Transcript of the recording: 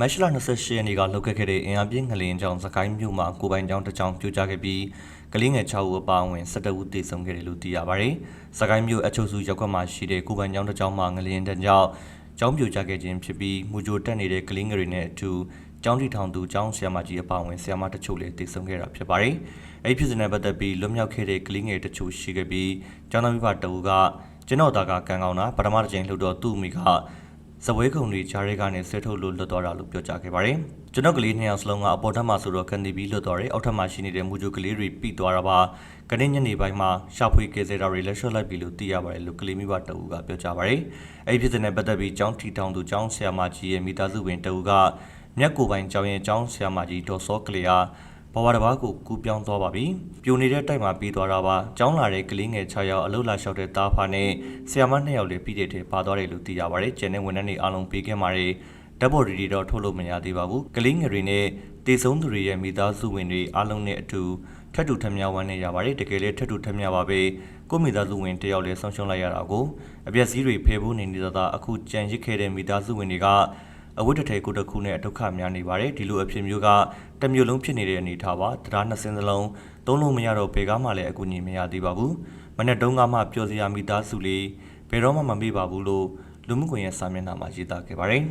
မတ်လ28ရက်နေ့ကလှုပ်ခဲ့ခဲ့တဲ့အင်အားပြင်းငလျင်ကြောင့်စကိုင်းမြို့မှာကိုပိုင်ကျောင်းတစ်ကျောင်းပြိုကျခဲ့ပြီးကလေးငယ်6ဦးအပါအဝင်17ဦးသေဆုံးခဲ့တယ်လို့သိရပါတယ်။စကိုင်းမြို့အချုပ်စုရပ်ကွက်မှာရှိတဲ့ကိုပိုင်ကျောင်းတစ်ကျောင်းမှာငလျင်တန်းကြောင့်ကျောင်းပြိုကျခဲ့ခြင်းဖြစ်ပြီးမူကြိုတက်နေတဲ့ကလေးငယ်တွေနဲ့အတူကျောင်းတီထောင်သူကျောင်းဆရာမကြီးအပါအဝင်ဆရာမတချို့လည်းသေဆုံးခဲ့တာဖြစ်ပါတယ်။အဲဒီဖြစ်စဉ်နဲ့ပတ်သက်ပြီးလွတ်မြောက်ခဲ့တဲ့ကလေးငယ်တချို့ရှိခဲ့ပြီးကျောင်းသားမိဘတအူကကျွန်တော်သားကကံကောင်းတာပထမတစ်ချိန်လှုပ်တော့သူ့အမိက စပွဲကုံတွေဂျားရဲကနေဆွဲထုတ်လို့လွတ်သွားတာလို့ပြောကြားခဲ့ပါတယ်။ကျွန်တော်ကလေးနှစ်ယောက်စလုံးကအပေါ်ထပ်မှာဆိုတော့ကန်တီပြီးလွတ်သွားတယ်။အောက်ထပ်မှာရှိနေတဲ့မူဂျိုကလေးတွေပြီးသွားတာပါ။ကနေ့ညနေပိုင်းမှာရှာဖွေကယ်ဆယ်တာတွေလက်လျှော့လိုက်ပြီလို့သိရပါတယ်လို့ကလေးမိဘတအူကပြောကြားပါတယ်။အဲဒီဖြစ်တဲ့နဲ့ပတ်သက်ပြီးကျောင်းထီတောင်သူကျောင်းဆရာမကြီးရဲ့မိသားစုဝင်တအူကမြက်ကိုပိုင်ကျောင်းရဲ့ကျောင်းဆရာမကြီးဒေါ်စောကလေးအား ဘဝတစ်ပါးကိုကူးပြောင်းသွားပါပြီ။ပြိုနေတဲ့တိုက်မှာပြီးသွားတာပါ။ကျောင်းလာတဲ့ကလေးငယ်6ယောက်အလုလာလျှောက်တဲ့တားဖာနဲ့ဆရာမ2ယောက်လည်းပြီးတဲ့ထဲပါသွားတယ်လို့သိရပါတယ်။ကျန်တဲ့ဝန်ထမ်းတွေအားလုံးပြီးခဲ့ပါတယ်။ဓာတ်ပေါ်ဒီဒီတော့ထုတ်လို့မရသေးပါဘူး။ကလေးငယ်တွေနဲ့တေဆုံးသူတွေရဲ့မိသားစုဝင်တွေအားလုံးနဲ့အတူထပ်တူထပ်မြောက်ဝမ်းနေရပါတယ်။တကယ်လည်းထပ်တူထပ်မြောက်ပါပဲ။ကိုယ့်မိသားစုဝင်တယောက်လည်းဆုံးရှုံးလိုက်ရတာကိုအပြက်စီးတွေဖယ်ဖို့နေနေတာအခုကြံရစ်ခဲ့တဲ့မိသားစုဝင်တွေက အဝတ်တထည်ကိုတစ်ခုနဲ့ဒုက္ခများနေပါတယ်ဒီလိုအဖြစ်မျိုးကတစ်မျိုးလုံးဖြစ်နေတဲ့အနေအထားပါတရားနှစ်စင်းစလုံးသုံးလို့မရတော့ဘယ်ကားမှလည်းအကူအညီမရသေးပါဘူးမနေ့တုန်းကမှပျော်စရာမိသားစုလေးဘယ်တော့မှမမေ့ပါဘူးလို့လူမှုကွန်ရက်စာမျက်နှာမှာရေးသားခဲ့ပါတယ်